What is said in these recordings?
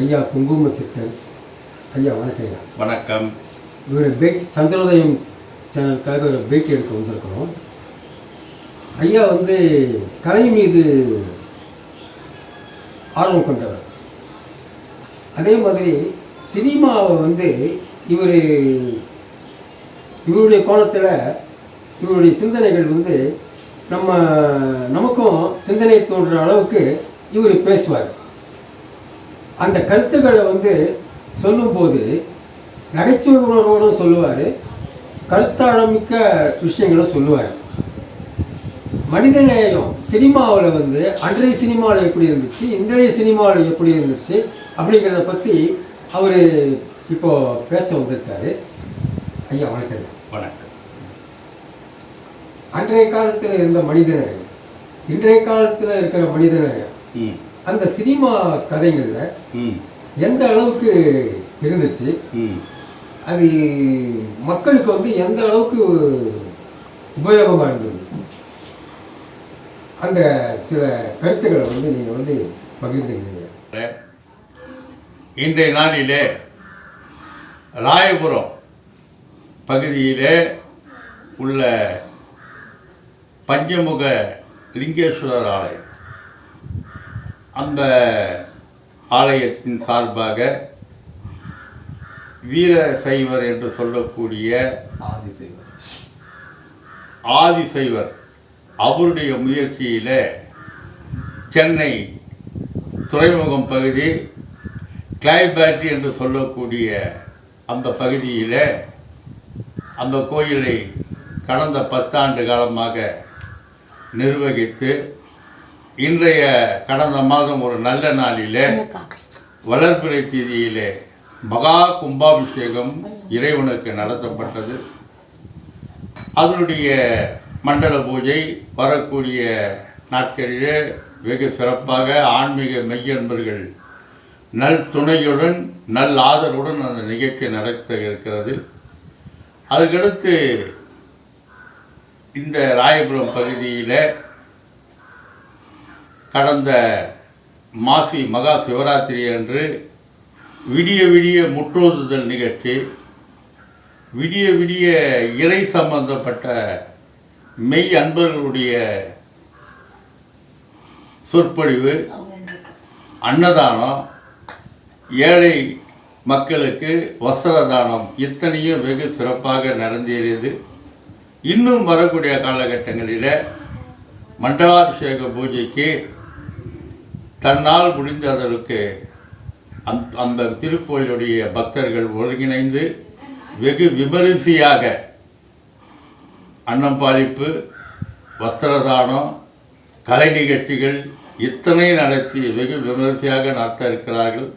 ஐயா குங்கும சித்தன். ஐயா வணக்கம் ஐயா வணக்கம். இவர் பேட் சந்திரோதயம் சேனலுக்காக ஒரு பேட்டி எடுக்க வந்திருக்கிறோம். ஐயா வந்து கலை மீது ஆர்வம் கொண்டவர். அதே மாதிரி சினிமாவை வந்து இவர் இவருடைய கோணத்தில் இவருடைய சிந்தனைகள் வந்து நம்ம நமக்கும் சிந்தனை தோன்ற அளவுக்கு இவர் பேசுவார். அந்த கருத்துக்களை வந்து சொல்லும்போது நகைச்சுவை உணர்வோடும் சொல்லுவார். கருத்தாழமிக்க விஷயங்களும் சொல்லுவார். மனிதநேயம் சினிமாவில் வந்து அன்றைய சினிமாவில் எப்படி இருந்துச்சு இன்றைய சினிமாவில் எப்படி இருந்துச்சு அப்படிங்கிறத பற்றி அவர் இப்போ பேச வந்திருக்காரு. ஐயா வணக்கம். வணக்கம். அன்றைய காலத்தில் இருந்த மனிதநேயம் இன்றைய காலத்தில் இருக்கிற மனிதநேயம் ம். அந்த சினிமா கதைகளில் ம். எந்த அளவுக்கு இருந்துச்சு? ம். அது மக்களுக்கு வந்து எந்த அளவுக்கு உபயோகமாக இருந்தது? அந்த சில கருத்துக்களை வந்து நீங்கள் வந்து பகிர்ந்துக்கிறீங்க. இன்றைய நாளிலே ராயபுரம் பகுதியிலே உள்ள பஞ்சமுக லிங்கேஸ்வரர் ஆலயம். அந்த ஆலயத்தின் சார்பாக வீர சைவர் என்று சொல்லக்கூடிய ஆதிசைவர் அவருடைய முயற்சியில் சென்னை துறைமுகம் பகுதி கிளைபேட்டரி என்று சொல்லக்கூடிய அந்த பகுதியில் அந்த கோயிலை கடந்த பத்தாண்டு காலமாக நிர்வகித்து இன்றைய கடந்த மாதம் ஒரு நல்ல நாளிலே வளர்பிறை தேதியிலே மகா கும்பாபிஷேகம் இறைவனுக்கு நடத்தப்பட்டது. அதனுடைய மண்டல பூஜை வரக்கூடிய நாட்களிலே வெகு சிறப்பாக ஆன்மீக மெய்யன்பர்கள் நல் துணையுடன் நல் ஆதரவுடன் அந்த நிகழ்ச்சி நடத்த இருக்கிறது. அதுக்கடுத்து இந்த ராயபுரம் பகுதியில் கடந்த மாசி மகா சிவராத்திரி அன்று விடிய விடிய முற்றோதுதல் நிகழ்ச்சி விடிய விடிய இறை சம்பந்தப்பட்ட மெய் அன்பர்களுடைய சொற்பொழிவு அன்னதானம் ஏழை மக்களுக்கு வஸ்திர தானம் இத்தனையும் வெகு சிறப்பாக நடந்தேறியது. இன்னும் வரக்கூடிய காலகட்டங்களில் மண்டலாபிஷேக பூஜைக்கு தன்னால் முடிந்த அளவுக்கு அந் அந்த திருக்கோயிலுடைய பக்தர்கள் ஒருங்கிணைந்து வெகு விமரிசையாக அன்னம்பாளிப்பு வஸ்திரதானம் கலை நிகழ்ச்சிகள் இத்தனை நடத்தி வெகு விமரிசையாக நடத்த இருக்கிறார்கள்.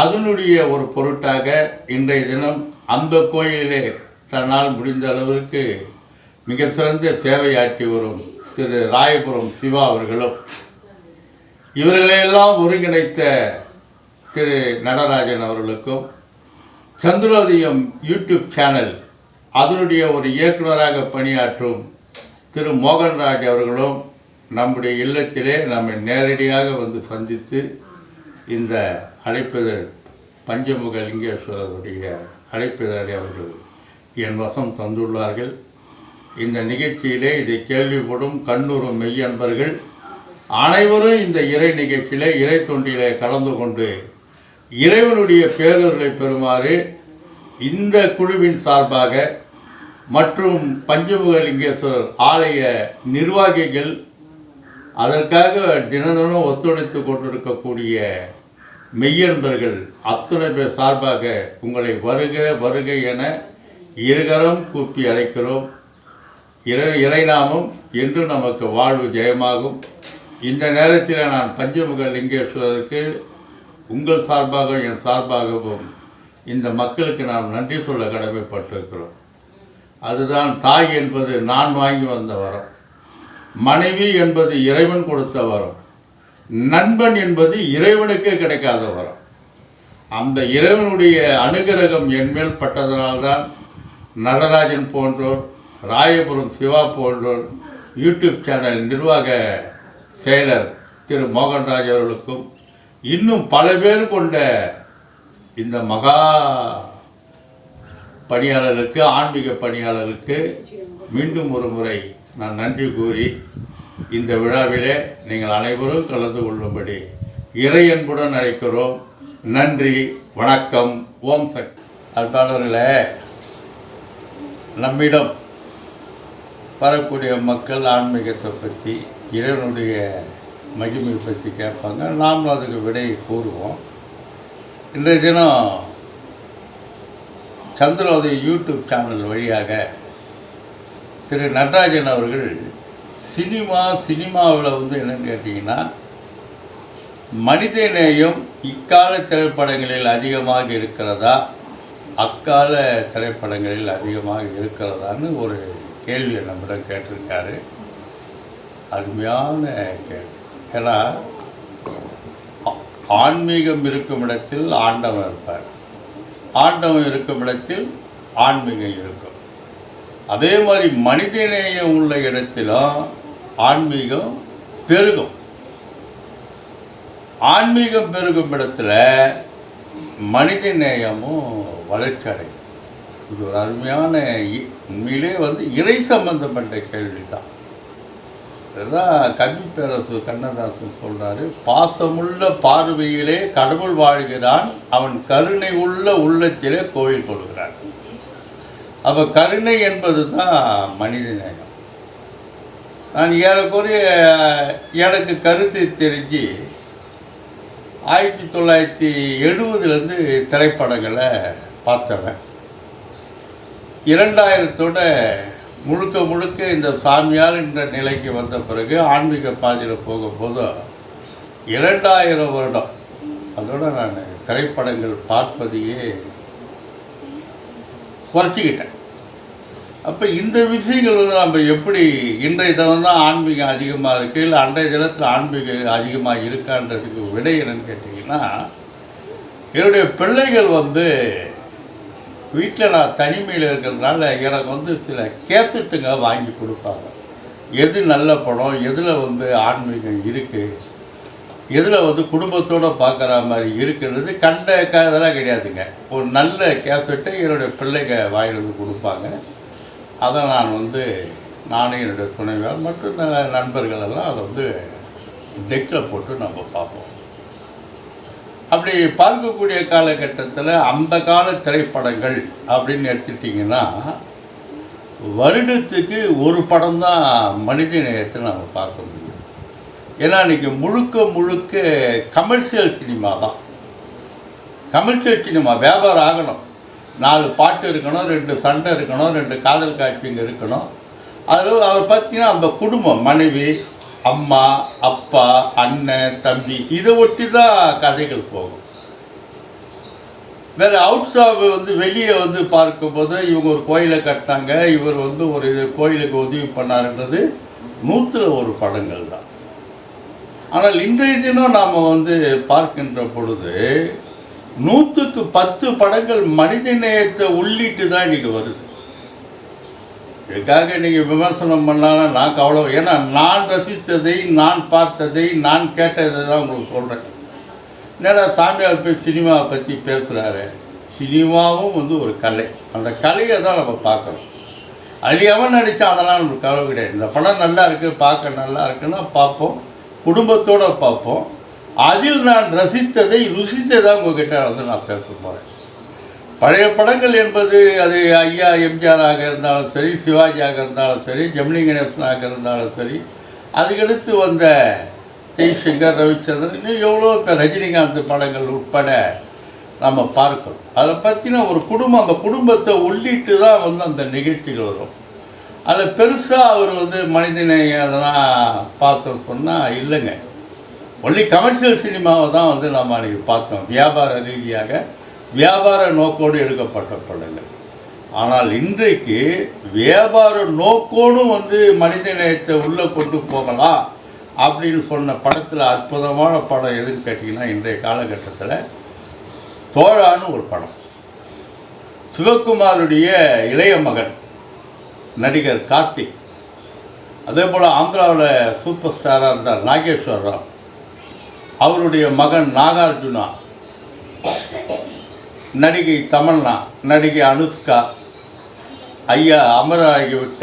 அதனுடைய ஒரு பொருட்டாக இன்றைய தினம் அந்த கோயிலிலே தன்னால் முடிந்த அளவிற்கு மிக சிறந்த சேவையாற்றி வரும் திரு ராயபுரம் சிவா அவர்களும் இவர்களையெல்லாம் ஒருங்கிணைத்த திரு நடராஜன் அவர்களுக்கும் சந்திரோதயம் யூடியூப் சேனல் அதனுடைய ஒரு இயக்குனராக பணியாற்றும் திரு மோகன்ராஜ் அவர்களும் நம்முடைய இல்லத்திலே நம்மை நேரடியாக வந்து சந்தித்து இந்த அழைப்பிதழ் பஞ்சமுக லிங்கேஸ்வரருடைய அழைப்பிதழை அவர்கள் என் வசம் தந்துள்ளார்கள். இந்த நிகழ்ச்சியிலே இதை கேள்விப்படும் கண்ணூரும் மெய்யன்பர்கள் அனைவரும் இந்த இறை நிகழ்ச்சியிலே இறை தொண்டிலே கலந்து கொண்டு இறைவனுடைய பேரர்களை பெறுமாறு இந்த குழுவின் சார்பாக மற்றும் பஞ்சமுகலிங்கேஸ்வரர் ஆலய நிர்வாகிகள் அதற்காக தினதினம் ஒத்துழைத்து கொண்டிருக்கக்கூடிய மெய்யன்பர்கள் அத்தனை பேர் சார்பாக உங்களை வருக வருக என இருகரம் கூப்பி அழைக்கிறோம். இறை இறைநாமம் என்று நமக்கு வாழ்வு ஜெயமாகும். இந்த நேரத்தில் நான் பஞ்சமுக லிங்கேஸ்வரருக்கு உங்கள் சார்பாகவும் என் சார்பாகவும் இந்த மக்களுக்கு நாம் நன்றி சொல்ல கடமைப்பட்டிருக்கிறோம். அதுதான் தாய் என்பது நான் வாங்கி வந்த வரம். மனைவி என்பது இறைவன் கொடுத்த வரம். நண்பன் என்பது இறைவனுக்கே கிடைக்காத வரம். அந்த இறைவனுடைய அனுகிரகம் என்மேல் பட்டதனால்தான் நடராஜன் போன்றோர் ராயபுரம் சிவா போன்றோர் யூடியூப் சேனல் நிர்வாக செயலர் திரு மோகன்ராஜ் அவர்களுக்கும் இன்னும் பல பேர் கொண்ட இந்த மகா பணியாளருக்கு ஆன்மீக பணியாளருக்கு மீண்டும் ஒரு முறை நான் நன்றி கூறி இந்த விழாவிலே நீங்கள் அனைவரும் கலந்து கொள்ளும்படி இறையன்புடன் அழைக்கிறோம். நன்றி வணக்கம் ஓம் சக்தி. அன்பாளர்களே நம்மிடம் வரக்கூடிய மக்கள் ஆன்மீகத்தை பற்றி இறைவனுடைய மகிமை பற்றி கேட்பாங்க. நாமளும் அதுக்கு விடை கூறுவோம். இன்றைய தினம் சந்திரோதய யூடியூப் சேனல் வழியாக திரு நடராஜன் அவர்கள் சினிமா சினிமாவில் வந்து என்னென்னு கேட்டிங்கன்னா மனித நேயம் இக்கால திரைப்படங்களில் அதிகமாக இருக்கிறதா அக்கால திரைப்படங்களில் அதிகமாக இருக்கிறதான்னு ஒரு கேள்வியை நம்மிடம் கேட்டிருக்காரு. அருமையான கேள்வி. ஏன்னா ஆன்மீகம் இருக்கும் இடத்தில் ஆண்டவன் இருப்பார். ஆண்டவன் இருக்கும் இடத்தில் ஆன்மீகம் இருக்கும். அதே மாதிரி மனிதநேயம் உள்ள இடத்திலும் ஆன்மீகம் பெருகும். ஆன்மீகம் பெருகும் இடத்துல மனித நேயமும் வளர்ச்சி அடையும். இது ஒரு அருமையான இ- உண்மையிலே வந்து இறை சம்பந்தப்பட்ட கேள்வி தான் இதுதான் கவி பேரரசு கண்ணதாசன் சொல்றாரு பாசமுள்ள பார்வையிலே கடவுள் வாழ்கிறான். அவன் கருணை உள்ள உள்ளத்திலே கோயில் கொள்கிறான் அப்போ கருணை என்பது தான் மனித நேயம். நான் ஏறக்குறைய எனக்கு கருத்து தெரிஞ்சு ஆயிரத்தி தொள்ளாயிரத்தி எழுபதுலேருந்து திரைப்படங்களை பார்த்தவன். இரண்டாயிரத்தோட முழுக்க முழுக்க இந்த சாமியார் என்ற நிலைக்கு வந்த பிறகு ஆன்மீக பாதையில் போகும்போது இரண்டாயிரம் வருடம் அதோட நான் திரைப்படங்கள் பார்ப்பதையே குறைச்சிக்கிட்டேன். அப்போ இந்த விஷயங்கள் நம்ம எப்படி இன்றைய தினம் தான் ஆன்மீகம் அதிகமாக இருக்குது இல்லை அன்றைய தினத்தில் ஆன்மீகம் அதிகமாக இருக்கான்றதுக்கு விடை என்னன்னு கேட்டிங்கன்னா என்னுடைய பிள்ளைகள் வந்து வீட்டில் நான் தனிமையில் இருக்கிறதுனால எனக்கு வந்து சில கேசட்டுங்க வாங்கி கொடுப்பாங்க. எது நல்ல படம் எதில் வந்து ஆன்மீகம் இருக்குது எதில் வந்து குடும்பத்தோடு பார்க்குற மாதிரி இருக்கிறது கண்ட இதெல்லாம் கிடையாதுங்க. ஒரு நல்ல கேசட்டை என்னுடைய பிள்ளைங்க வாங்கிட்டு வந்து கொடுப்பாங்க. அதை நான் வந்து நானும் என்னுடைய துணைவியார் மற்றும் நண்பர்களெல்லாம் நண்பர்கள் எல்லாம் அதை வந்து டெக்கில் போட்டு நம்ம பார்ப்போம். அப்படி பார்க்கக்கூடிய காலகட்டத்தில் அந்த கால திரைப்படங்கள் அப்படின்னு எடுத்துட்டிங்கன்னா வருடத்துக்கு ஒரு படம் தான் மனித நேயத்தை நம்ம பார்க்க முடியும். ஏன்னா இன்றைக்கி முழுக்க முழுக்க கமர்ஷியல் சினிமா தான். கமர்ஷியல் சினிமா வியாபாரம் ஆகணும். நாலு பாட்டு இருக்கணும் ரெண்டு சண்டை இருக்கணும் ரெண்டு காதல் காட்சிங்க இருக்கணும். அதில் அவர் பார்த்தீங்கன்னா அந்த குடும்பம் மனைவி அம்மா அப்பா அண்ணன் தம்பி இதை ஒட்டி தான் கதைகள் போகும். வேறு அவுட் ஸ்டாப் வந்து வெளியே வந்து பார்க்கும்போது இவங்க ஒரு கோயிலை கட்டினாங்க. இவர் வந்து ஒரு இது கோயிலுக்கு உதவி பண்ணாருன்றது நூற்றில் ஒரு படங்கள் தான். ஆனால் இன்றைய தினம் நாம் வந்து பார்க்கின்ற பொழுது நூற்றுக்கு பத்து படங்கள் மனித நேயத்தை உள்ளிட்டு தான் இன்றைக்கி வருது. இதுக்காக நீங்கள் விமர்சனம் பண்ணாலும் நான் கவலை ஏன்னா நான் ரசித்ததை நான் பார்த்ததை நான் கேட்டதை தான் உங்களுக்கு சொல்கிறேன் என்னடா சாமியார் போய் சினிமாவை பற்றி பேசுகிறாரு சினிமாவும் வந்து ஒரு கலை. அந்த கலையை தான் நம்ம பார்க்குறோம் அது எவன் நடித்தா அதெல்லாம் நமக்கு கவலை கிடையாது. இந்த படம் நல்லா இருக்குது பார்க்க நல்லா இருக்குன்னா பார்ப்போம். குடும்பத்தோடு பார்ப்போம். அதில் நான் ரசித்ததை ருசித்ததை உங்ககிட்ட வந்து நான் பேச போகிறேன் பழைய படங்கள் என்பது அது ஐயா எம்ஜிஆராக இருந்தாலும் சரி சிவாஜியாக இருந்தாலும் சரி ஜெமினி கணேசனாக இருந்தாலும் சரி அதுக்கடுத்து வந்த ஜெய்சங்கர் ரவிச்சந்திரன் இன்னும் எவ்வளோ பேர் ரஜினிகாந்த் படங்கள் உட்பட நம்ம பார்க்கணும். அதை பற்றின ஒரு குடும்பம் அந்த குடும்பத்தை உள்ளிட்டு தான் வந்து அந்த நிகழ்ச்சிகள் வரும். அதில் பெருசாக அவர் வந்து மனிதனை அதெல்லாம் பார்த்தோம் சொன்னால் இல்லைங்க. ஒன்லி கமர்ஷியல் சினிமாவை தான் வந்து நம்ம அன்றைக்கி பார்த்தோம். வியாபார ரீதியாக. வியாபார நோக்கோடு எடுக்கப்பட்ட படங்கள். ஆனால் இன்றைக்கு வியாபார நோக்கோடும் வந்து மனித நேயத்தை உள்ளே கொண்டு போகலாம் அப்படின்னு சொன்ன படத்தில் அற்புதமான படம் எதுன்னு கேட்டிங்கன்னா இன்றைய காலகட்டத்தில் தோழான்னு ஒரு படம். சிவகுமாருடைய இளைய மகன் நடிகர் கார்த்திக். அதே போல் ஆந்திராவோட சூப்பர் ஸ்டாராக இருந்தார் நாகேஸ்வராவ் அவருடைய மகன் நாகார்ஜுனா. நடிகை தமன்னா நடிகை அனுஷ்கா ஐயா அமராகிவிட்ட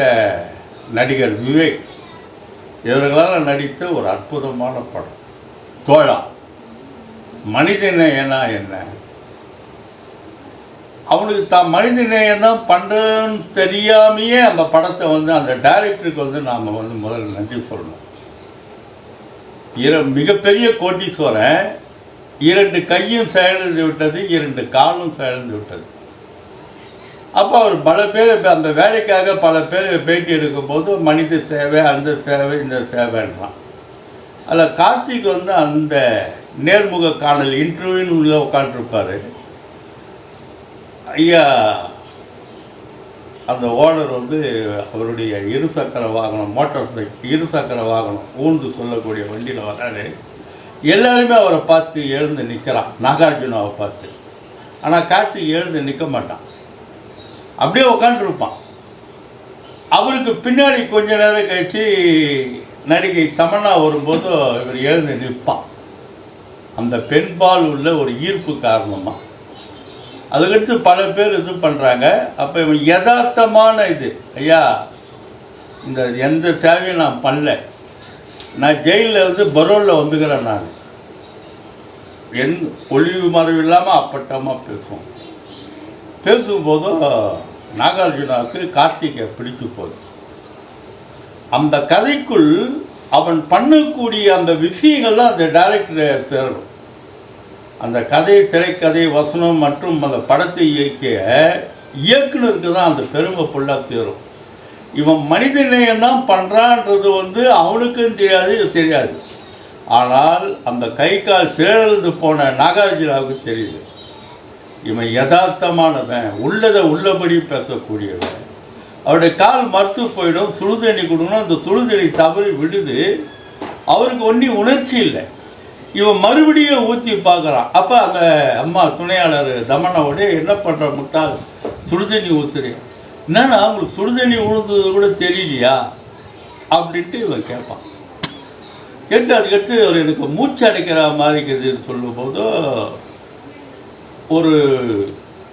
நடிகர் விவேக். இவர்களால் நடித்த ஒரு அற்புதமான படம். தோழா மனிதநேயனா என்ன? அவனுக்கு தான் மனிதநேயம் தான் பண்ணுறன்னு தெரியாமையே அந்த படத்தை வந்து அந்த டைரக்டருக்கு வந்து நாம் வந்து முதல்ல நன்றி சொல்லணும். இர மிகப்பெரிய கோட்டீஸ்வரன் இரண்டு கையும் செயலிழந்து விட்டது இரண்டு காலும் செயலிழந்து விட்டது. அப்போ அவர் பல பேர் இப்போ அந்த வேலைக்காக பல பேர் பேட்டி எடுக்கும்போது மனித சேவை அந்த சேவை இந்த சேவைன்றான். அதில் கார்த்திக் வந்து அந்த நேர்முக காணல் இன்டர்வியூன்னு உள்ளே உட்காந்துருப்பார் ஐயா அந்த ஓனர் வந்து அவருடைய இருசக்கர வாகனம் மோட்டார் சைக்கிள் இருசக்கர வாகனம் ஊந்து சொல்லக்கூடிய வண்டியில் வராரு. எல்லாருமே அவரை பார்த்து எழுந்து நிற்கிறான் நாகார்ஜுனாவை பார்த்து. ஆனால் கார்த்திக் எழுந்து நிற்க மாட்டான். அப்படியே உட்காந்துருப்பான் அவருக்கு பின்னாடி கொஞ்ச நேரம் கழிச்சு நடிகை தமன்னா வரும்போது இவர் எழுந்து நிற்பான். அந்த பெண்பால் உள்ள ஒரு ஈர்ப்பு காரணமாக அதுக்கடுத்து பல பேர் இது பண்ணுறாங்க அப்போ இவன் யதார்த்தமான இது. ஐயா இந்த எந்த சேவையும் நான் பண்ணல. நான் ஜெயிலில் வந்து பரோலில் வந்துக்கிறேன் நான். எந் ஒளிவு மறைவு இல்லாமல் அப்பட்டமாக பேசுவோம். பேசும்போதும் நாகார்ஜுனாவுக்கு கார்த்திகை பிடிச்சு போகுது. அந்த கதைக்குள் அவன் பண்ணக்கூடிய அந்த விஷயங்கள்லாம் அந்த டைரக்டரை சேரும் அந்த கதை திரைக்கதை வசனம் மற்றும் அந்த படத்தை இயக்கிய இயக்குனருக்கு தான் அந்த பெருமை ஃபுல்லாக சேரும். இவன் மனிதநேயம் தான் பண்ணுறான்றது வந்து அவனுக்கும் தெரியாது இது தெரியாது. ஆனால் அந்த கை கால் சிறந்து போன நாகார்ஜுனாவுக்கு தெரியுது. இவன் யதார்த்தமானவன் உள்ளதை உள்ளபடி பேசக்கூடியவன். அவருடைய கால் மறுத்து போயிடும் சுடுதண்ணி கொடுக்கணும். அந்த சுடுதண்ணி தவறி விடுது அவருக்கு ஒன்றும் உணர்ச்சி இல்லை. இவன் மறுபடியும் ஊற்றி பார்க்குறான். அப்போ அந்த அம்மா துணையாளர் தமனாவோட என்ன பண்ணுற முட்டாள்? சுடுதண்ணி ஊற்றுறேன் என்னன்னா அவங்களுக்கு சுடுதண்ணி உழுந்தது கூட தெரியலையா? அப்படின்ட்டு இவன் கேட்பான். கேட்டு அதுக்கடுத்து அவர் எனக்கு மூச்சு அடைக்கிற மாதிரி இருக்குதுன்னு சொல்லும்போது ஒரு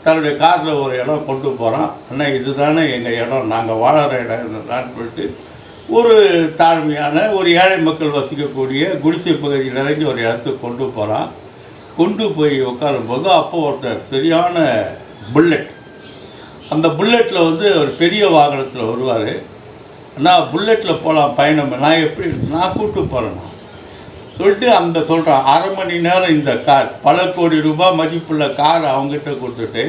தன்னுடைய காரில் ஒரு இடம் கொண்டு போகிறான் அண்ணா இதுதானே எங்கள் இடம் நாங்கள் வாழற இடம் சொல்லிட்டு ஒரு தாழ்மையான ஒரு ஏழை மக்கள் வசிக்கக்கூடிய குடிசை பகுதி நிறைஞ்ச ஒரு இடத்துக்கு கொண்டு போகிறான் கொண்டு போய் உட்காரும்போது அப்போ ஒருத்தர் சரியான புல்லட் அந்த புல்லட்டில் வந்து ஒரு பெரிய வாகனத்தில் வருவார். நான் புல்லட்டில் போகலாம் பயணம். நான் எப்படி நான் கூப்பிட்டு போகிறேன் சொல்லிட்டு அந்த சொல்கிறான் அரை மணி நேரம் இந்த கார் பல கோடி ரூபாய் மதிப்புள்ள கார் அவங்ககிட்ட கொடுத்துட்டு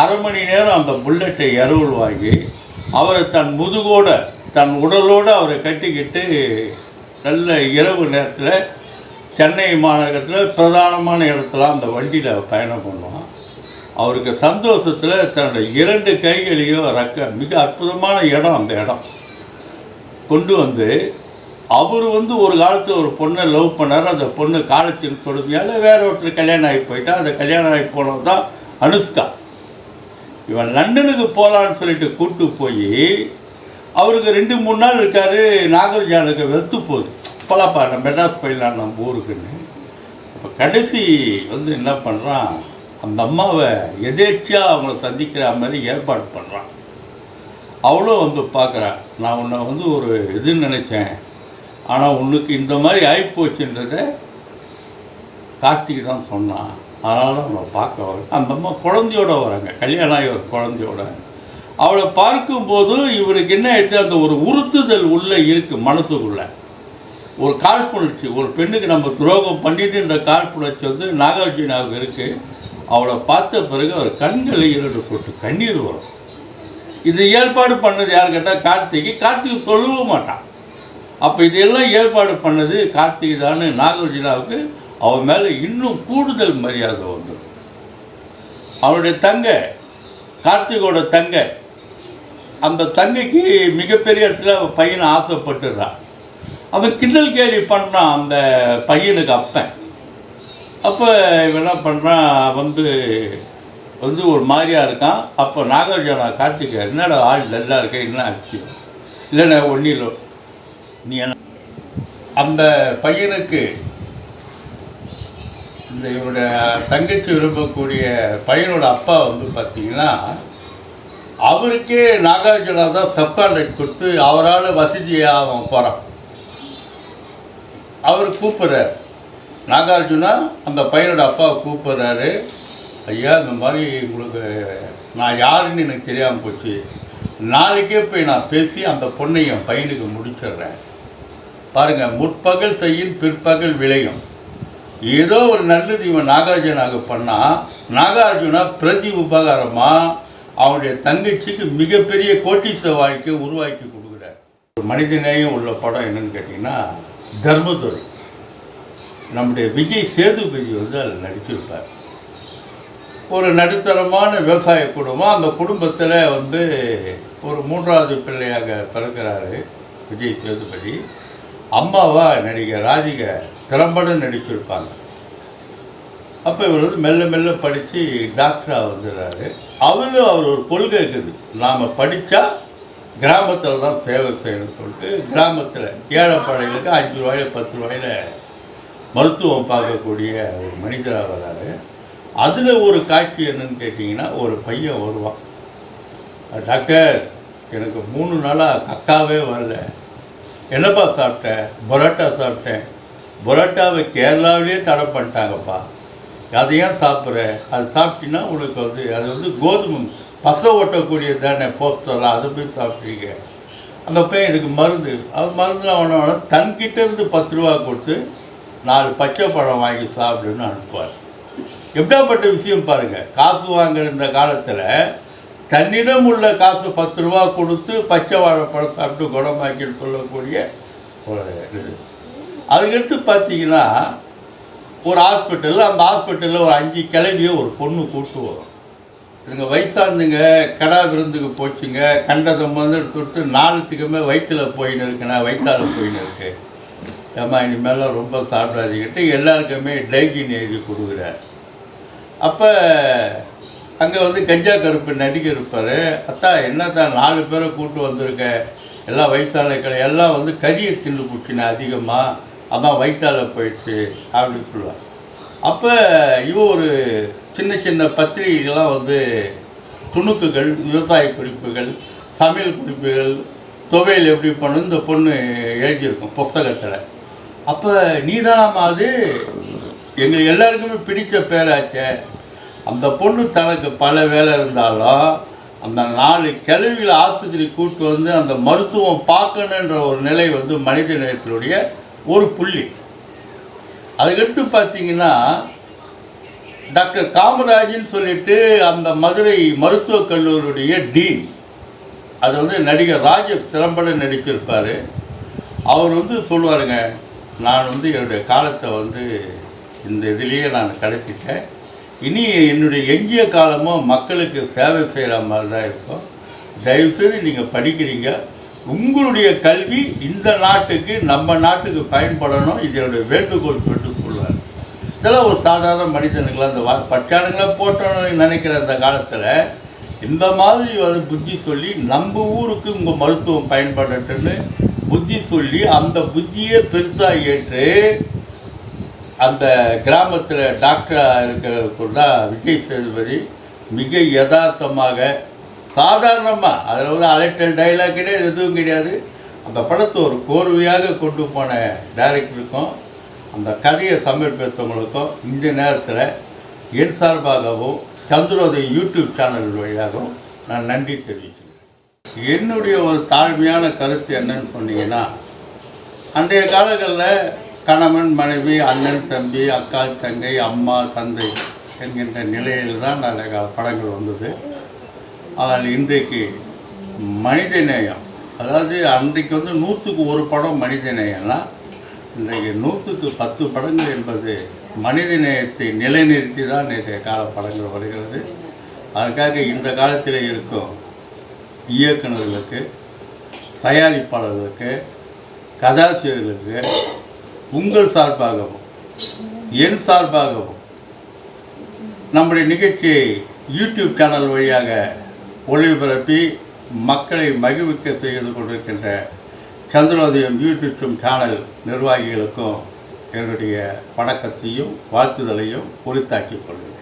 அரை மணி நேரம் அந்த புல்லட்டை இரவல் வாங்கி அவரை தன் முதுகோட தன் உடலோடு அவரை கட்டிக்கிட்டு நல்ல இரவு நேரத்தில் சென்னை மாநகரத்தில் பிரதானமான இடத்துல அந்த வண்டியில் பயணம் பண்ணுவோம் அவருக்கு சந்தோஷத்தில் தன்னுடைய இரண்டு கைகளையும் ரக்க மிக அற்புதமான இடம் அந்த இடம். கொண்டு வந்து அவர் வந்து ஒரு காலத்தில் ஒரு பொண்ணை லவ் பண்ணார். அந்த பொண்ணு காலத்தின் கொடுமையால் வேற ஒருத்தர் கல்யாணம் ஆகி போயிட்டா. அந்த கல்யாணம் ஆகி போனது தான் அனுஷ்கா. இவன் லண்டனுக்கு போகலான்னு சொல்லிட்டு கூட்டு போய் அவருக்கு ரெண்டு மூணு நாள் இருக்கார். நாகர்ஜானுக்கு வெறுத்து போகுது. போலாப்பா நம்ம மெட்ராஸ் போயிடலாம் நம்ம ஊருக்குன்னு. இப்போ கடைசி வந்து என்ன பண்ணுறான் அந்த அம்மாவை எதேச்சியாக அவங்கள சந்திக்கிற மாதிரி ஏற்பாடு பண்ணுறான் அவளும் வந்து பார்க்குறான் நான் உன்னை வந்து ஒரு இதுன்னு நினச்சேன். ஆனால் உனக்கு இந்த மாதிரி ஆகிப்போச்சுன்றத கார்த்திக் தான் சொன்னான். அதனால தான் அவனை பார்க்க வர அந்த அம்மா குழந்தையோட வராங்க கல்யாணம் ஆகி ஒரு குழந்தையோட. அவளை பார்க்கும்போது இவருக்கு என்ன ஆயிடுச்சு? அந்த ஒரு உறுத்துதல் உள்ளே இருக்குது மனசுக்குள்ள. ஒரு காழ்ப்புணர்ச்சி ஒரு பெண்ணுக்கு நம்ம துரோகம் பண்ணிட்டு இந்த காழ்ப்புணர்ச்சி வந்து நாகார்ஜுனாவுக்கு இருக்குது அவளை பார்த்த பிறகு அவர் கண்களை இரண்டு சொட்டு கண்ணீர் வரும். இது ஏற்பாடு பண்ணது யார் கேட்டால் கார்த்திகை. கார்த்திகை சொல்லவும் மாட்டான். அப்போ இதெல்லாம் ஏற்பாடு பண்ணது கார்த்திகை தான் நாகார்ஜுனாவுக்கு அவன் மேலே இன்னும் கூடுதல் மரியாதை வந்துடும் அவனுடைய தங்க கார்த்திகோட தங்க அந்த தங்கைக்கு மிகப்பெரிய இடத்துல அவன் பையனை ஆசைப்பட்டுடுறான் அவன் கிண்டல் கேலி பண்ணான் அந்த பையனுக்கு அப்பன். அப்போ இவன் என்ன பண்ணுறான் வந்து வந்து ஒரு மாதிரியாக இருக்கான். அப்போ நாகார்ஜுனா கார்த்திகை என்னடா ஆள் நல்லா இருக்க என்ன ஆச்சு? இல்லைண்ணே ஒன்றிலோ நீ என்ன? அந்த பையனுக்கு இந்த இவருடைய தங்கச்சி விரும்பக்கூடிய பையனோட அப்பா வந்து பார்த்தீங்கன்னா அவருக்கே நாகார்ஜுனா தான் சப்கான்ட்ராக்ட் கொடுத்து அவரால் வசதியாக அவன் போகிறான் அவர் கூப்பிட்றார். நாகார்ஜுனா அந்த பையனோட அப்பாவை கூப்பிட்றாரு ஐயா இந்த மாதிரி உங்களுக்கு நான் யாருன்னு எனக்கு தெரியாமல் போச்சு. நாளைக்கே போய் நான் பேசி அந்த பொண்ணை என் பையனுக்கு முடிச்சிடுறேன். பாருங்கள் முற்பகல் செய்யும் பிற்பகல் விளையும். ஏதோ ஒரு நல்லது இவன் நாகார்ஜுனாக பண்ணால் நாகார்ஜுனா பிரதி உபகாரமாக அவனுடைய தங்கச்சிக்கு மிகப்பெரிய கோட்டீஸ்வர வாழ்க்கையை உருவாக்கி கொடுக்குறார். ஒரு மனிதநேயம் உள்ள படம் என்னன்னு கேட்டிங்கன்னா தர்மதுரை. நம்முடைய விஜய் சேதுபதி வந்து அதில் நடிச்சிருப்பார். ஒரு நடுத்தரமான விவசாய குடும்பம். அந்த குடும்பத்தில் வந்து ஒரு மூன்றாவது பிள்ளையாக பிறக்கிறாரு விஜய் சேதுபதி அம்மாவா நடிகை ராஜிக திறம்பட நடிச்சிருப்பாங்க. அப்போ இவர் வந்து மெல்ல மெல்ல படித்து டாக்டராக வந்துடுறாரு. அவரும் அவர் ஒரு கொள்கை இருக்குது நாம் படித்தா கிராமத்தில் தான் சேவை செய்யணும்னு சொல்லிட்டு கிராமத்தில் ஏழைப்பாடைகளுக்கு அஞ்சு ரூபாயில பத்து ரூபாயில் மருத்துவம் பார்க்கக்கூடிய ஒரு மனிதராக வர்றாரு அதில் ஒரு காட்சி என்னன்னு கேட்டிங்கன்னா ஒரு பையன் வருவான். டாக்டர் எனக்கு மூணு நாளாக கக்காவே வரல. என்னப்பா சாப்பிட்டேன் பரோட்டா சாப்பிட்டேன். பரோட்டாவை கேரளாவிலே தடை பண்ணிட்டாங்கப்பா. அதை ஏன் சாப்பிட்ற? அது சாப்பிட்டீங்கன்னா உனக்கு வந்து அது வந்து கோதுமை பசை ஓட்டக்கூடியது தானே போஸ்டர்லாம் அதை போய் சாப்பிட்றீங்க. அந்த பையன் இதுக்கு மருந்து. அது மருந்துலாம் ஒன்று தன்கிட்ட இருந்து பத்து ரூபா கொடுத்து நாலு பச்சை பழம் வாங்கி சாப்பிடுன்னு அனுப்புவார். எப்படியாப்பட்ட விஷயம் பாருங்கள் காசு வாங்குற இந்த காலத்தில் தன்னிடம் உள்ள காசு பத்து ரூபா கொடுத்து பச்சை வாழைப்பழம் சாப்பிட்டு குணமாக்கின்னு சொல்லக்கூடிய ஒரு இது. அதுக்கடுத்து பார்த்தீங்கன்னா ஒரு ஹாஸ்பிட்டலில் அந்த ஹாஸ்பிட்டலில் ஒரு அஞ்சு கிளவியை ஒரு பொண்ணு கூட்டு வரும். இதுங்க வயசாந்துங்க கடா விருந்துக்கு போச்சுங்க கண்டதை வந்து கொடுத்து நாலுத்துக்குமே வயிற்றில் போயின்னு இருக்குண்ணா வயிற்றால போயின்னு இருக்கேன் ஏமா இனிமேலாம் ரொம்ப சாப்பிடாதீங்கட்டு எல்லாருக்குமே டைஜின் எழுதி கொடுக்குறார். அப்போ அங்கே வந்து கஞ்சா கருப்பு நடிகர் இருப்பார். அத்தா என்னத்தா நாலு பேரை கூட்டு வந்திருக்க? எல்லாம் வயிற்றால எல்லாம் வந்து கறியை தின்னு போச்சுண்ணே அதிகமாக அம்மா வயிற்றால போயிடுச்சு அப்படின்னு சொல்லுவார். அப்போ இவ ஒரு சின்ன சின்ன பத்திரிகைகள்லாம் வந்து துணுக்குகள் விவசாய குறிப்புகள் சமையல் குறிப்புகள் துவையல் எப்படி பண்ணணும் இந்த பொண்ணு எழுதியிருக்கும் புஸ்தகத்தில். அப்போ நீதானமாவது அது எங்களுக்கு எல்லாருக்குமே பிடித்த பேராச்சே. அந்த பொண்ணு தனக்கு பல வேலை இருந்தாலும் அந்த நாலு கல்வியில் ஆஸ்பத்திரி கூட்டு வந்து அந்த மருத்துவம் பார்க்கணுன்ற ஒரு நிலை வந்து மனித நேயத்தினுடைய ஒரு புள்ளி. அதுக்கடுத்து பார்த்தீங்கன்னா டாக்டர் காமராஜின்னு சொல்லிட்டு அந்த மதுரை மருத்துவக் கல்லூரியுடைய டீன். அது வந்து நடிகர் ராஜேஷ் திறம்பட நடிச்சிருப்பார். அவர் வந்து சொல்லுவாருங்க நான் வந்து என்னுடைய காலத்தை வந்து இந்த இதுலேயே நான் கடத்திட்டேன். இனி என்னுடைய எஞ்சிய காலமும் மக்களுக்கு சேவை செய்கிற மாதிரி தான் இருக்கும். தயவுசெய்து நீங்கள் படிக்கிறீங்க. உங்களுடைய கல்வி இந்த நாட்டுக்கு நம்ம நாட்டுக்கு பயன்படணும். இது என்னுடைய வேண்டுகோள் சொல்லிட்டு சொல்லுவார் இதெல்லாம் ஒரு சாதாரண மனிதனுக்கெல்லாம் இந்த வா பட்டானுங்களாம் போட்டோன்னு நினைக்கிற அந்த காலத்தில் இந்த மாதிரி வந்து புத்தி சொல்லி நம்ம ஊருக்கு உங்கள் மருத்துவம் பயன்படட்டுன்னு புத்தி சொல்லி அந்த புத்தியை பெருசாக ஏற்று அந்த கிராமத்தில் டாக்டராக இருக்கிறதுக்குள்ள விஜய் சேதுபதி மிக யதார்த்தமாக சாதாரணமாக அதில் வந்து அலட்டல் டைலாக் கிடையாது எதுவும் கிடையாது. அந்த படத்தை ஒரு கோர்வையாக கொண்டு போன டைரக்டருக்கும் அந்த கதையை சமர்ப்பித்தவங்களுக்கும் இந்த நேரத்தில் என் சார்பாகவும் சந்திரோதய யூடியூப் சேனல் வழியாகவும் நான் நன்றி தெரிவிக்கிறேன். என்னுடைய ஒரு தாழ்மையான கருத்து என்னன்னு சொன்னீங்கன்னா அன்றைய காலங்களில் கணவன் மனைவி அண்ணன் தம்பி அக்கா தங்கை அம்மா தந்தை என்கின்ற நிலையில் தான் நிறைய படங்கள் வந்தது. ஆனால் இன்றைக்கு மனித நேயம் அதாவது அன்றைக்கு வந்து நூற்றுக்கு ஒரு படம் மனித நேயம்னா இன்றைக்கு நூற்றுக்கு பத்து படங்கள் என்பது மனித நேயத்தை நிலைநிறுத்தி தான் இன்றைய கால படங்கள் வருகிறது. அதற்காக இந்த காலத்தில் இருக்கும் இயக்குநர்களுக்கு தயாரிப்பாளர்களுக்கு கதாசிரியர்களுக்கு உங்கள் சார்பாகவும் என் சார்பாகவும் நம்முடைய நிகழ்ச்சியை யூடியூப் சேனல் வழியாக ஒளிபரப்பி மக்களை மகிழ்விக்க செய்து கொண்டிருக்கின்ற சந்திரோதயம் யூடியூப் சேனல் நிர்வாகிகளுக்கும் என்னுடைய வணக்கத்தையும் வாழ்த்துதலையும் உரித்தாக்கிக் கொள்கிறேன்.